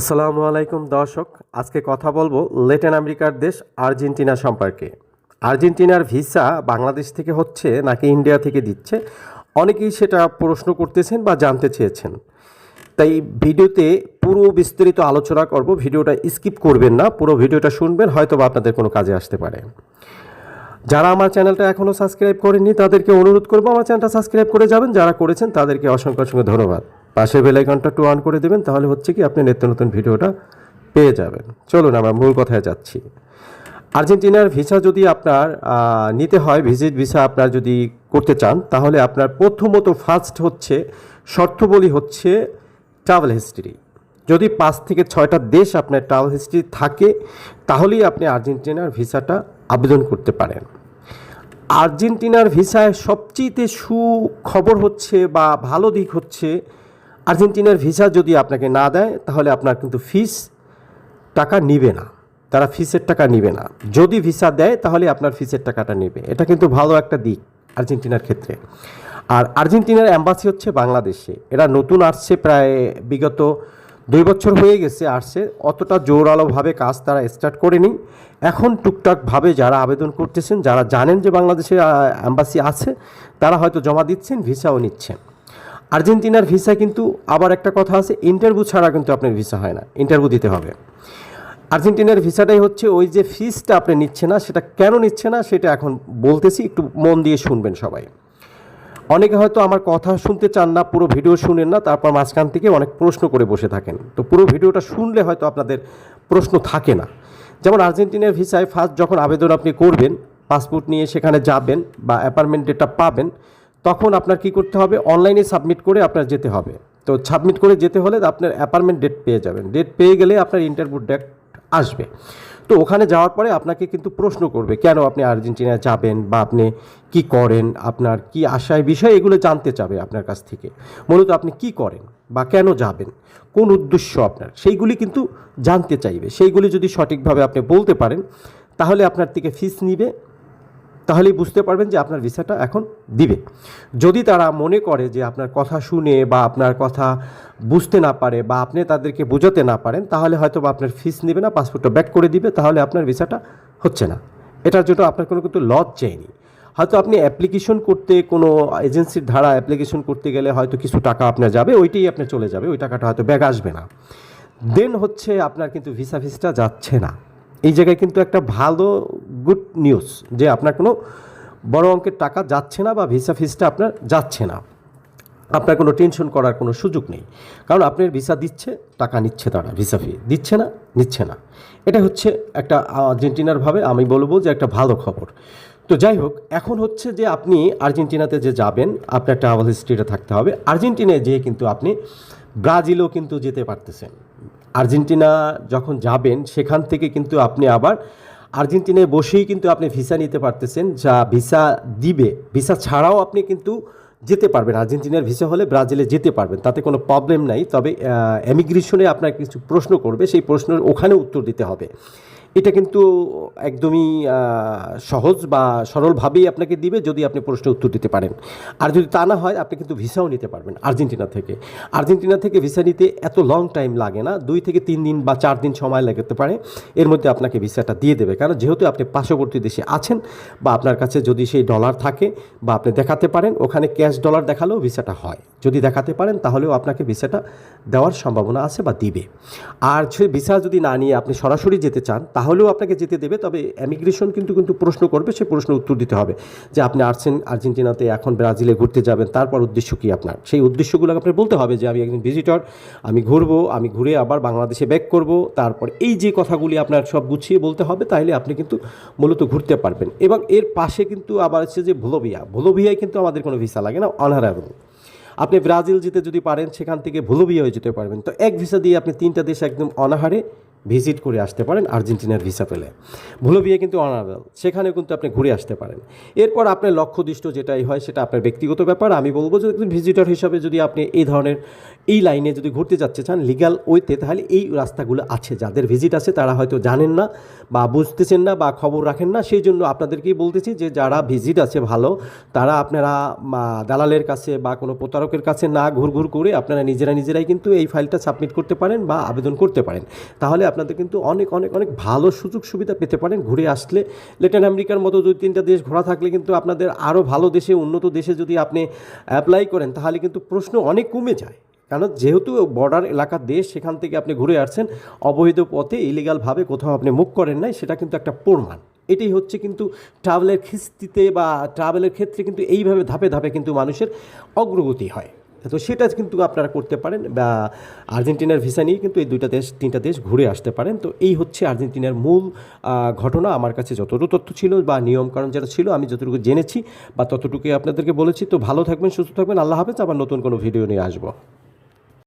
আসসালামু আলাইকুম দর্শক, আজকে কথা বলব ল্যাটিন আমেরিকার দেশ আর্জেন্টিনা সম্পর্কে। আর্জেন্টিনার ভিসা বাংলাদেশ থেকে হচ্ছে নাকি ইন্ডিয়া থেকে দিচ্ছে? অনেকেই সেটা প্রশ্ন করতেছেন বা জানতে চেয়েছেন। তাই ভিডিওতে পুরো বিস্তারিত আলোচনা করব, ভিডিওটা স্কিপ করবেন না, পুরো ভিডিওটা শুনবেন হয়তো বা আপনাদের কোনো কাজে আসতে পারে। যারা আমার চ্যানেলটা এখনও সাবস্ক্রাইব করেননি, তাদেরকে অনুরোধ করব আমার চ্যানেলটা সাবস্ক্রাইব করে যাবেন, যারা করেছেন তাদেরকে অসংখ্য অসংখ্য ধন্যবাদ। পাশের বেলাইকনটা টু অন করে দেবেন, তাহলে হচ্ছে কি আপনি নিত্য নতুন ভিডিওটা পেয়ে যাবেন। চলুন, আমরা মূল কথায় যাচ্ছি। আর্জেন্টিনার ভিসা যদি আপনার নিতে হয় ভিজিট ভিসা আপনার যদি করতে চান, তাহলে আপনার প্রথমত ফার্স্ট হচ্ছে, শর্তবলী হচ্ছে ট্রাভেল হিস্ট্রি যদি পাঁচ থেকে ছয়টা দেশ আপনার ট্রাভেল হিস্ট্রি থাকে, তাহলেই আপনি আর্জেন্টিনার ভিসাটা আবেদন করতে পারেন। আর্জেন্টিনার ভিসায় সবচেয়ে সুখবর হচ্ছে বা ভালো দিক হচ্ছে আর্জেন্টিনার ভিসা যদি আপনাকে না দেয়, তাহলে আপনার কিন্তু ফিস টাকা নিবে না। তারা ফিসের টাকা নিবে না। যদি ভিসা দেয়, তাহলে আপনার ফিসের টাকাটা নেবে। এটা কিন্তু ভালো একটা দিক আর্জেন্টিনার ক্ষেত্রে। আর আর্জেন্টিনার অ্যাম্বাসি হচ্ছে বাংলাদেশে। এরা নতুন আসছে প্রায় বিগত দুই বছর হয়ে গেছে আসছে। অতটা জোরালোভাবে কাজ তারা স্টার্ট করেনি। এখন টুকটাকভাবে যারা আবেদন করতেছেন, যারা জানেন যে বাংলাদেশে অ্যাম্বাসি আছে, তারা হয়তো জমা দিচ্ছেন, ভিসাও নিচ্ছেন। আর্জেন্টিনার ভিসা কিন্তু আবার একটা কথা আছে ইন্টারভিউ ছাড়া কিন্তু আপনার ভিসা হয় না ইন্টারভিউ দিতে হবে। আর্জেন্টিনার ভিসাটাই হচ্ছে ওই যে ফিসটা আপনি নিচ্ছে না, সেটা কেন নিচ্ছে না, সেটা এখন বলতেছি, একটু মন দিয়ে শুনবেন সবাই। অনেকে হয়তো আমার কথা শুনতে চান না, পুরো ভিডিও শুনেন না, তারপর মাঝখান থেকে অনেক প্রশ্ন করে বসে থাকেন। তো পুরো ভিডিওটা শুনলে হয়তো আপনাদের প্রশ্ন থাকে না। যেমন আর্জেন্টিনার ভিসায় ফার্স্ট যখন আবেদন আপনি করবেন পাসপোর্ট নিয়ে সেখানে যাবেন বা অ্যাপার্টমেন্ট ডেটা পাবেন তখন আপনার কি করতে হবে? অনলাইনে সাবমিট করে আপনার যেতে হবে। তো সাবমিট করে যেতে হলে আপনার অ্যাপার্টমেন্ট ডেট পেয়ে যাবেন। ডেট পেয়ে গেলে আপনার ইন্টারভিউ ডেট আসবে। তো ওখানে যাওয়ার পরে আপনাকে কিন্তু প্রশ্ন করবে, কেন আপনি আর্জেন্টিনায় যাবেন বা আপনি কি করেন? আপনার কি আশায় বিষয়? এগুলো জানতে চাবে আপনার কাছ থেকে। মূলত আপনি কি করেন বা কেন যাবেন? কোন উদ্দেশ্য আপনার? সেইগুলি কিন্তু জানতে চাইবে। সেইগুলি যদি সঠিকভাবে আপনি বলতে পারেন, তাহলে আপনার থেকে ফিস নিবে। তাহলেই বুঝতে পারবেন যে আপনার ভিসাটা এখন দিবে। যদি তারা মনে করে যে আপনার কথা শুনে বা আপনার কথা বুঝতে না পারে বা আপনি তাদেরকে বোঝাতে না পারেন, তাহলে হয়তো বা আপনার ফিস নেবে না, পাসপোর্টটা ব্যাক করে দিবে, তাহলে আপনার ভিসাটা হচ্ছে না। এটার জন্য আপনার কোনো কিন্তু লজ চাইনি। হয়তো আপনি অ্যাপ্লিকেশন করতে কোনো এজেন্সির ধারা অ্যাপ্লিকেশন করতে গেলে হয়তো কিছু টাকা আপনার যাবে, ওইটাই আপনার চলে যাবে, ওই টাকাটা হয়তো ব্যাগ আসবে না। দেন হচ্ছে আপনার কিন্তু ভিসা ফিসটা যাচ্ছে না। এই জায়গায় কিন্তু একটা ভালো গুড নিউজ যে আপনার কোনো বড় অঙ্কের টাকা যাচ্ছে না বা ভিসা ফিসটা আপনার যাচ্ছে না। আপনার কোনো টেনশন করার কোনো সুযোগ নেই। কারণ আপনার ভিসা দিচ্ছে, টাকা নিচ্ছে তারা, ভিসা ফি দিচ্ছে না, নিচ্ছে না। এটা হচ্ছে একটা আর্জেন্টিনার ভাবে আমি বলব যে একটা ভালো খবর। তো যাই হোক, এখন হচ্ছে যে আপনি আর্জেন্টিনাতে যে যাবেন, আপনার ট্রাভেল হিস্ট্রিটা থাকতে হবে। আর্জেন্টিনায় যেয়ে কিন্তু আপনি ব্রাজিলও কিন্তু যেতে পারতেছেন। আর্জেন্টিনা যখন যাবেন, সেখান থেকে কিন্তু আপনি আবার আর্জেন্টিনায় বসেই কিন্তু আপনি ভিসা নিতে পারতেছেন, যা ভিসা দিবে। ভিসা ছাড়াও আপনি কিন্তু যেতে পারবেন। আর্জেন্টিনার ভিসা হলে ব্রাজিলে যেতে পারবেন, তাতে কোনো প্রবলেম নাই। তবে এমিগ্রেশনে আপনার কিছু প্রশ্ন করবে, সেই প্রশ্নের ওখানে উত্তর দিতে হবে। এটা কিন্তু একদমই সহজ বা সরলভাবেই আপনাকে দিবে যদি আপনি প্রশ্নের উত্তর দিতে পারেন। আর যদি তা না হয়, আপনি কিন্তু ভিসাও নিতে পারবেন আর্জেন্টিনা থেকে। আর্জেন্টিনা থেকে ভিসা নিতে এত লং টাইম লাগে না, দুই থেকে তিন দিন বা চার দিন সময় লাগাতে পারে। এর মধ্যে আপনাকে ভিসাটা দিয়ে দেবে। কারণ যেহেতু আপনি পার্শ্ববর্তী দেশে আছেন বা আপনার কাছে যদি সেই ডলার থাকে বা আপনি দেখাতে পারেন, ওখানে ক্যাশ ডলার দেখালেও ভিসাটা হয়। যদি দেখাতে পারেন, তাহলেও আপনাকে ভিসাটা দেওয়ার সম্ভাবনা আছে বা দিবে। আর সে ভিসা যদি না নিয়ে আপনি সরাসরি যেতে চান তাহলেও আপনাকে যেতে দেবে, তবে এমিগ্রেশন কিন্তু কিন্তু প্রশ্ন করবে, সে প্রশ্নের উত্তর দিতে হবে। যে আপনি আসছেন আর্জেন্টিনাতে এখন ব্রাজিলে ঘুরতে যাবেন, তারপর উদ্দেশ্য কী আপনার? সেই উদ্দেশ্যগুলো আপনার বলতে হবে যে আমি একজন ভিজিটর আমি ঘুরবো, আমি ঘুরে আবার বাংলাদেশে ব্যাক করব, তারপর এই যে কথাগুলি আপনার সব গুছিয়ে বলতে হবে তাহলে আপনি কিন্তু মূলত ঘুরতে পারবেন। এবং এর পাশে কিন্তু আবার হচ্ছে যে ভোলোভিয়া, ভোলোভিয়ায় কিন্তু আমাদের কোনো ভিসা লাগে না অনারাবল আপনি ব্রাজিল যেতে যদি পারেন, সেখান থেকে ভুলোভিয়া হয়ে যেতে পারবেন। তো এক ভিসা দিয়ে আপনি তিনটা দেশ একদম অনাহারে ভিজিট করে আসতে পারেন আর্জেন্টিনার ভিসা পেলে। ভুলোভিয়া কিন্তু অনারেবল সেখানে কিন্তু আপনি ঘুরে আসতে পারেন। এরপর আপনার লক্ষ্যদৃষ্ট যেটাই হয় সেটা আপনার ব্যক্তিগত ব্যাপার। আমি বলব যে একজন ভিজিটর হিসাবে যদি আপনি এই ধরনের, এই লাইনে যদি ঘুরতে যাচ্ছে চান লিগাল ওয়েতে তাহলে এই রাস্তাগুলো আছে। যাদের ভিজিট আছে, তারা হয়তো জানেন না বা বুঝতেছেন না বা খবর রাখেন না। সেই জন্য আপনাদেরকেই বলতেছি যে যারা ভিজিট আছে ভালো, তারা আপনারা দালালের কাছে বা কোনো প্রতারকের কাছে না ঘুরঘুর করে আপনারা নিজেরা নিজেরাই কিন্তু এই ফাইলটা সাবমিট করতে পারেন বা আবেদন করতে পারেন। তাহলে আপনাদের কিন্তু অনেক অনেক অনেক ভালো সুযোগ সুবিধা পেতে পারেন ঘুরে আসলে। ল্যাটিন আমেরিকার মতো দুই তিনটা দেশ ঘোরা থাকলে কিন্তু আপনাদের আরও ভালো দেশে, উন্নত দেশে যদি আপনি অ্যাপ্লাই করেন, তাহলে কিন্তু প্রশ্ন অনেক কমে যায়। কারণ যেহেতু বর্ডার এলাকার দেশ, সেখান থেকে আপনি ঘুরে আসছেন, অবৈধ পথে ইলিগালভাবে কোথাও আপনি মুখ করেন নাই, সেটা কিন্তু একটা প্রমাণ। এটাই হচ্ছে কিন্তু ট্রাভেলের খিস্তিতে বা ট্রাভেলের ক্ষেত্রে কিন্তু এইভাবে ধাপে ধাপে কিন্তু মানুষের অগ্রগতি হয়। তো সেটা কিন্তু আপনারা করতে পারেন বা আর্জেন্টিনার ভিসা নিয়ে কিন্তু এই দুইটা দেশ, তিনটা দেশ ঘুরে আসতে পারেন। তো এই হচ্ছে আর্জেন্টিনার মূল ঘটনা। আমার কাছে যতটুকু তথ্য ছিল বা নিয়মকানুন যেটা ছিল আমি যতটুকু জেনেছি বা ততটুকুই আপনাদেরকে বলেছি। তো ভালো থাকবেন, সুস্থ থাকবেন। আল্লাহ হাফেজ। আবার নতুন কোনো ভিডিও নিয়ে আসব।